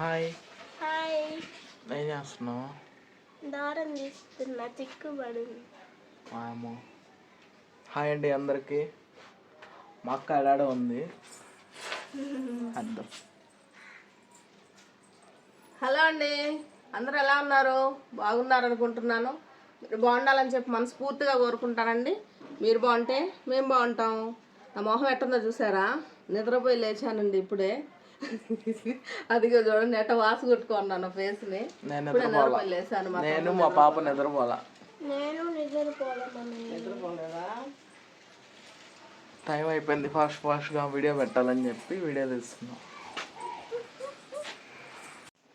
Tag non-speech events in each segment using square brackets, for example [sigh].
Hi. Hi. ఏం చేస్తున్నావు? దారం తీస్తున్నా చిక్కుబడింది మామో హాయ్ అండి అందరికి. మా అక్క ఎడాడ ఉంది. అర్థం హలో అండి. అందరూ ఎలా ఉన్నారు? బాగున్నారు అనుకుంటున్నాను. మీరు బాగుండాలని చెప్పి మనస్ఫూర్తిగా కోరుకుంటానండి. మీరు బాగుంటే మేము బాగుంటాం. నా మొహం ఎట్టుందో చూసారా? నిద్రపోయి లేచానండి ఇప్పుడే. అదిగో చూడండి ఎట్ట వాసు కొట్టుకున్నాను ఇప్పుడే నిద్రపోలా నిద్రపోయి లేచాను నేను మా పాప నిద్రపోలా నేను నిద్రపోలేదా? టైం అయిపోయింది ఫాస్ట్ ఫాస్ట్గా వీడియో పెట్టాలని చెప్పి వీడియో తీస్తున్నాం.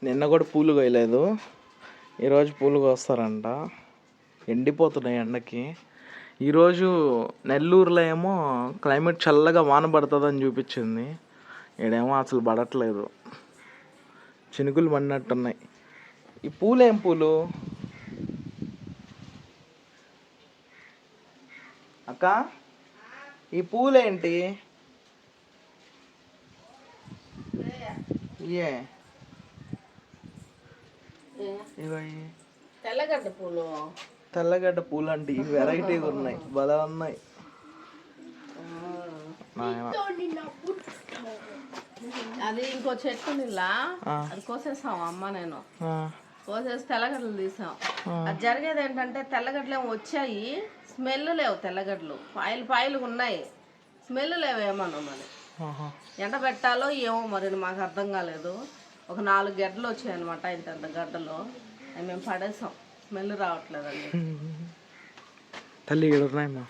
నిన్న కూడా పూలు కోయలేదు. ఈరోజు పూలు కోస్తారంట. ఎండిపోతున్నాయి ఎండకి. ఈరోజు నెల్లూరులో ఏమో క్లైమేట్ చల్లగా వాన పడుతుందని చూపించింది. ఈడేమో అసలు పడట్లేదు. చినుకులు పడినట్టున్నాయి. ఈ పూలు ఏం పూలు? అక్క ఈ పూలేంటి? ఏ? తెల్లగడ్డ పూలు. తెల్లగడ్డ పూలు అంటే వెరైటీగా ఉన్నాయి. భలే ఉన్నాయి. అది ఇంకో చెట్టు. అది కోసేసాం అమ్మ నేను. కోసేసి తెల్లగడ్డలు తీసాం. అది జరిగేది ఏంటంటే తెల్లగడ్డలు ఏమో వచ్చాయి. స్మెల్ లేవు తెల్లగడ్డలు. పాయలు పాయలు ఉన్నాయి. స్మెల్ లేవేమన్నా మరి. ఆహా. ఎండ పెట్టాలో ఏమో మరి మాకు అర్థం కాలేదు. ఒక నాలుగు గడ్డలు వచ్చాయి అనమాట ఇంత ఇంత గడ్డలు. అవి మేము పడేసాం. స్మెల్ రావట్లేదండి తల్లి ఇక్కడ ఉన్నాయమ్మా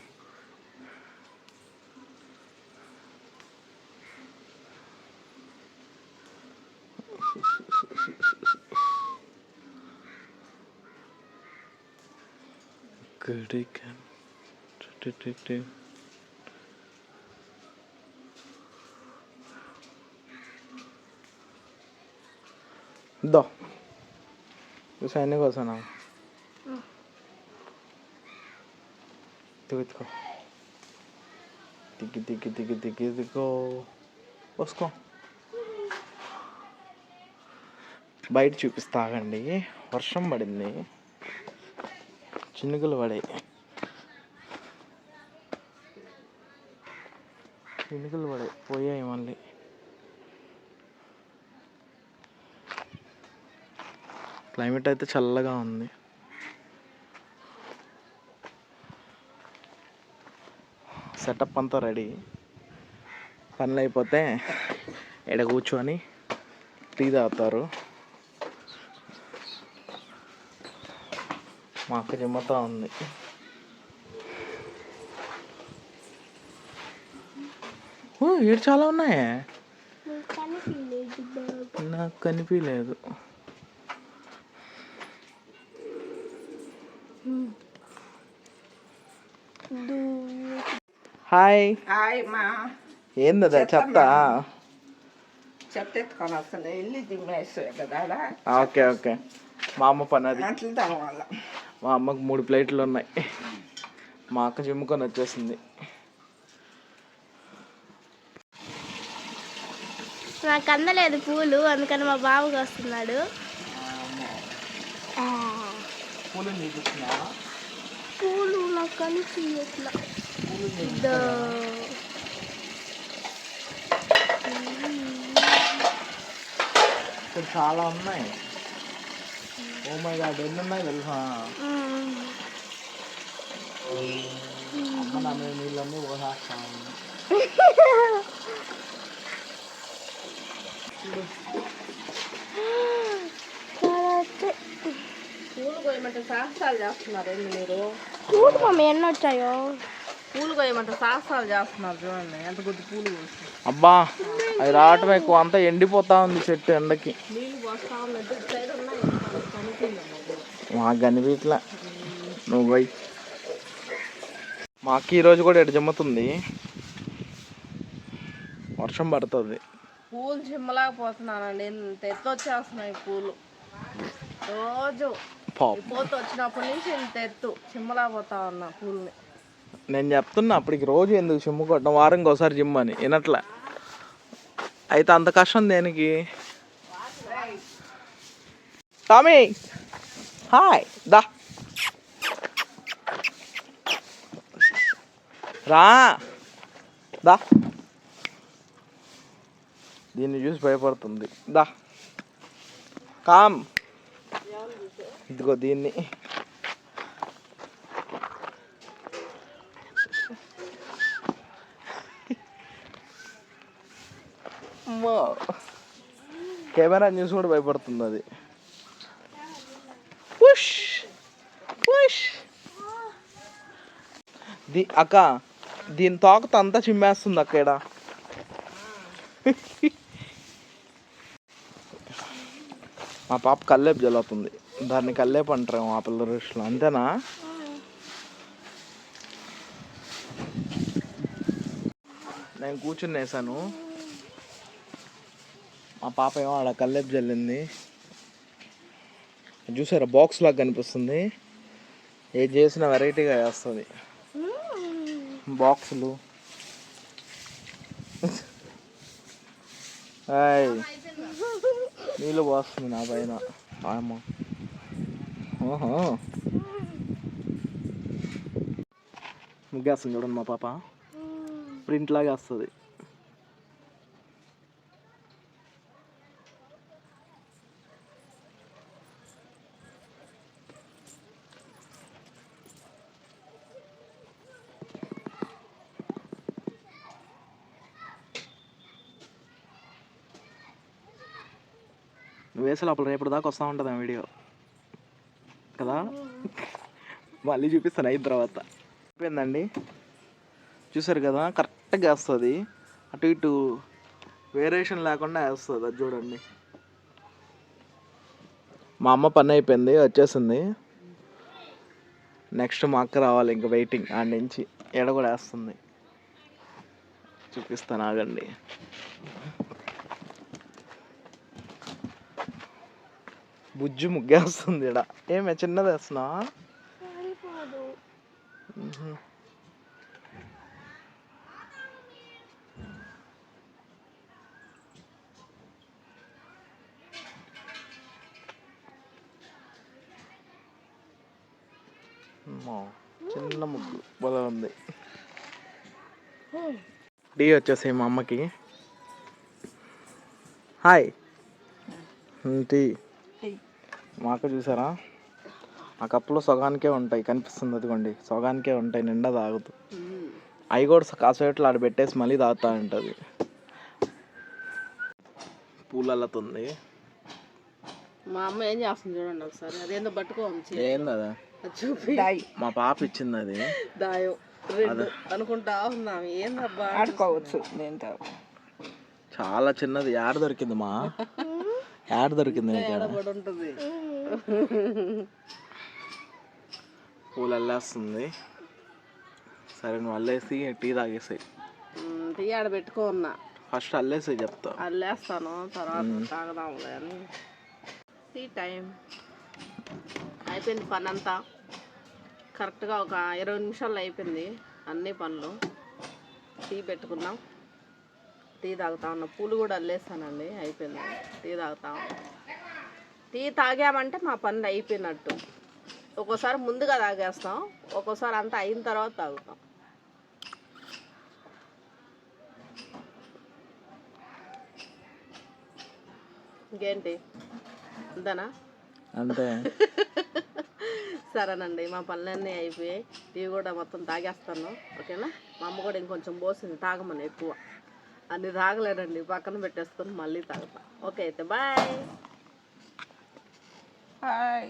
Kudikan. Tu-tu-tu-tu. దో సైన్యం కోసం దిగుతుకో దిగి దిగి దిగి దిగి దిగో వసుకో బయట చూపిస్తాగండి వర్షం పడింది చినుకులు పడాయి చినుకులు పడాయి పోయాయి మళ్ళీ క్లైమేట్ అయితే చల్లగా ఉంది సెటప్ అంతా రెడీ. పనులు అయిపోతే ఎడ కూర్చొని టీ తాగుతారు. మా అక్క జిమ్మతా ఉంది. ఓ ఏడు చాలా ఉన్నాయే? నాకు కనిపించలేదు. హాయ్. హాయ్ మా. ఏందదా చెత్త చెత్త ఎత్తుకొని వస్తుంది వెళ్ళి దిమ్మేసే కదా ఓకే ఓకే. మా అమ్మ పని అది. అట్లా మా అమ్మకు మూడు ప్లేట్లు ఉన్నాయి. మా అక్క జిమ్ముకొని వచ్చేసింది. నాకు అందలేదు పూలు అందుకని మా బాబుకి వస్తున్నాడు పూలు เดอเป็นชาลอมไหมโอ้ไม่ได้เดินนั่นไมเป็นชาขนาดไมมีเรไม่ว่าทักทายคาราเต้คุณก็ยังมันจะสาสารแล้วขนาดนี้เลยรู้คุณมาเมน่าใจอ๋อ పూలు సాహసాలు చేస్తున్నారు చూడండి. ఎంత కొద్ది పూలు కోసి అబ్బా అది రావటం ఎక్కువ. అంతా ఎండిపోతా ఉంది చెట్టు ఎండకి. నీళ్ళు పోస్తా ఉన్నట్టు ఇటు సైడ్ ఉన్నాయి. కనిపించమ్మా మాకు కనిపించలే నువ్వు పోయి. మాకు ఈరోజు కూడా ఎటు జమ్ముతుంది? వర్షం పడుతుంది. పూలు చిమ్మలేకపోతున్నానండి ఇంత ఎత్తు వచ్చేస్తున్నాయి పూలు. రోజు పూత వచ్చినప్పటి నుంచి ఇంత ఎత్తు చిమ్మలేకపోతా ఉన్నా పూలని. నేను చెప్తున్నా అప్పటికి రోజు ఎందుకు జిమ్ కొట్టడం? వారంకి ఒకసారి జిమ్ అని వినట్లే. అయితే అంత కష్టం దేనికి? టామీ! హాయ్! దా! రా! దా! దీన్ని చూసి భయపడుతుంది. దా! కామ్! ఇదిగో దీన్ని. అమ్మో. కెమెరా న్యూస్ కూడా భయపడుతుంది అది. Push push. దీ అక్క దీని తోకతో అంతా చిమ్మేస్తుంది అక్క ఈడ. మా పాప కల్లేపు జల్లుతుంది. దాన్ని కల్లేపు అంటారు మా పిల్లల రుషులు అంతేనా? నేను కూర్చుని వేసాను మా పాప ఏమో ఆడ కల్లేపు జల్లింది. చూసారా బాక్స్ లాగా కనిపిస్తుంది. ఏది చేసిన వెరైటీగా వేస్తుంది బాక్సులు హాయ్ నీళ్ళు పోస్తుంది నా పైన. అమ్మ ఓహో. ముగ్గేస్తుంది చూడండి మా పాప. ప్రింట్ లాగా వస్తుంది. నువ్వు వేసే లోపల రేపటి దాకా వస్తూ ఉంటుంది ఆ వీడియో. కదా? మళ్ళీ చూపిస్తాను అయిన తర్వాత. అయిపోయిందండి? చూసారు కదా? కరెక్ట్గా వేస్తుంది. అటు ఇటు వేరియేషన్ లేకుండా వేస్తుంది అది చూడండి. మా అమ్మ పని అయిపోయింది వచ్చేసింది. నెక్స్ట్ మా అక్క రావాలి ఇంకా వెయిటింగ్ ఆడ నుంచి. ఎడ కూడా వేస్తుంది. చూపిస్తాను ఆగండి. బుజ్జు ముగ్గేస్తుంది ఇడ ఏమే చిన్నది వేస్తున్నా? చిన్న ముగ్గు. బల ఉంది. టీ వచ్చేసి మా అమ్మకి. హాయ్. టీ. మాకు చూసారా? ఆ కప్పులో సగానికే ఉంటాయి కనిపిస్తుంది అదిగోండి. సగానికే ఉంటాయి నిండా తాగుతూ. అవి కూడా కాసేట్లు ఆడ పెట్టేసి మళ్ళీ తాగుతా ఉంటుంది. పూలల్లతుంది మా అమ్మ ఏం చేస్తుంది చూడండి ఒకసారి. అదేందో పట్టుకోవచ్చు అదా చూపి. మా పాప ఇచ్చింది అది. దాయం. అనుకుంటా ఉన్నాం ఏందబ్బా ఆడుకోవచ్చు దీంతో చాలా చిన్నది. యాడ దొరికింది మా? [laughs] యాడ దొరికింది ఉంటుంది. [laughs] పూలు అల్లేస్తుంది సరే నువ్వు అల్లేసి టీ తాగేసాయి. టీ ఆడ పెట్టుకో ఉన్నా ఫస్ట్ అల్లేసి చెప్తా. అల్లేస్తాను తర్వాత తాగదాంలే అని. టీ టైం అయిపోయింది పని అంతా కరెక్ట్గా ఒక ఇరవై నిమిషాల్లో అయిపోయింది అన్ని పనులు. టీ పెట్టుకున్నాం. టీ తాగుతా ఉన్నాం. పూలు కూడా అల్లేస్తానండి. అయిపోయింది. టీ తాగుతా ఉన్నాం. టీ తాగామంటే మా పనులు అయిపోయినట్టు. ఒక్కోసారి ముందుగా తాగేస్తాం ఒక్కోసారి అంతా అయిన తర్వాత తాగుతాం. ఇంకేంటి? అంతేనా? అంతే. [laughs] సరేనండి మా పనులన్నీ అయిపోయాయి. టీ కూడా మొత్తం తాగేస్తాను ఓకేనా? మా అమ్మ కూడా ఇంకొంచెం పోసింది తాగమని ఎక్కువ. అన్ని తాగలేనండి పక్కన పెట్టేసుకొని మళ్ళీ తాగుతా. ఓకే అయితే బాయ్. హాయ్